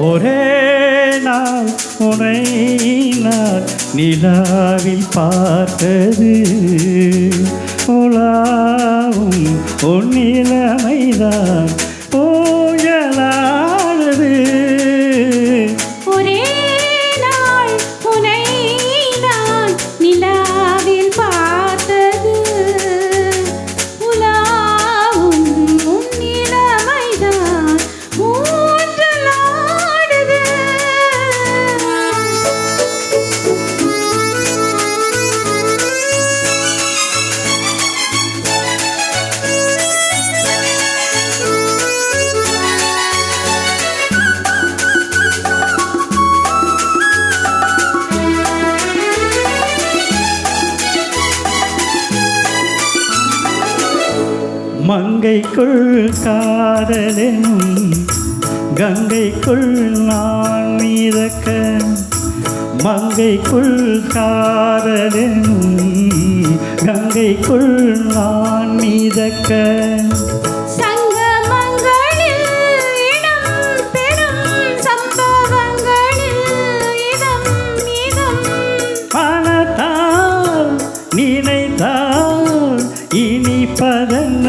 ஒரே நாள் உனை நான் நிலாவில் பார்த்தது. உலாவும் உன் நிலைமைதான். மங்கைக்குள் காதலெனும் கங்கைக்குள் நான் மீதக்க மங்கைக்குள் காதலெனும் கங்கைக்குள் நான் மீதக்க. പകന്ന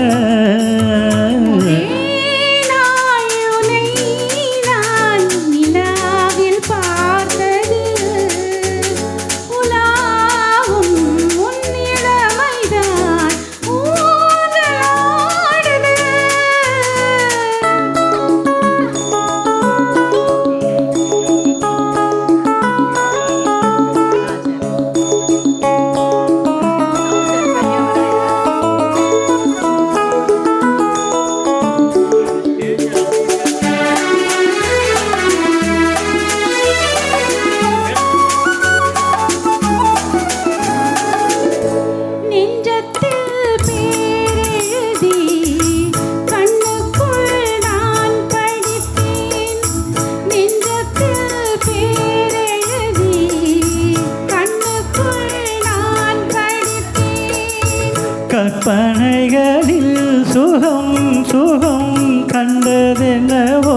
கற்பனைகளில் சுகம் சுகம் கண்டதென்னவோ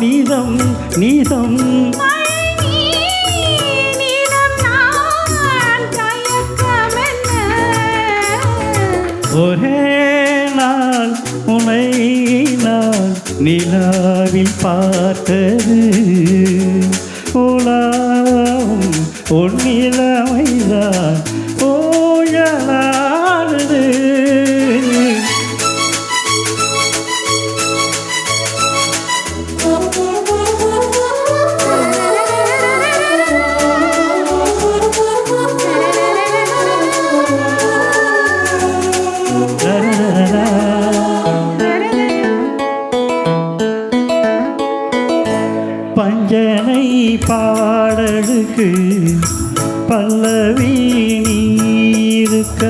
நிதம் நிதம். ஒரே நாள் உனை நான் நிலாவில் பார்த்தது. உலாவும் உன்னிலமைதான் ஓயலா பஞ்சனை பாடலுக்கு பல்லவி நீருக்க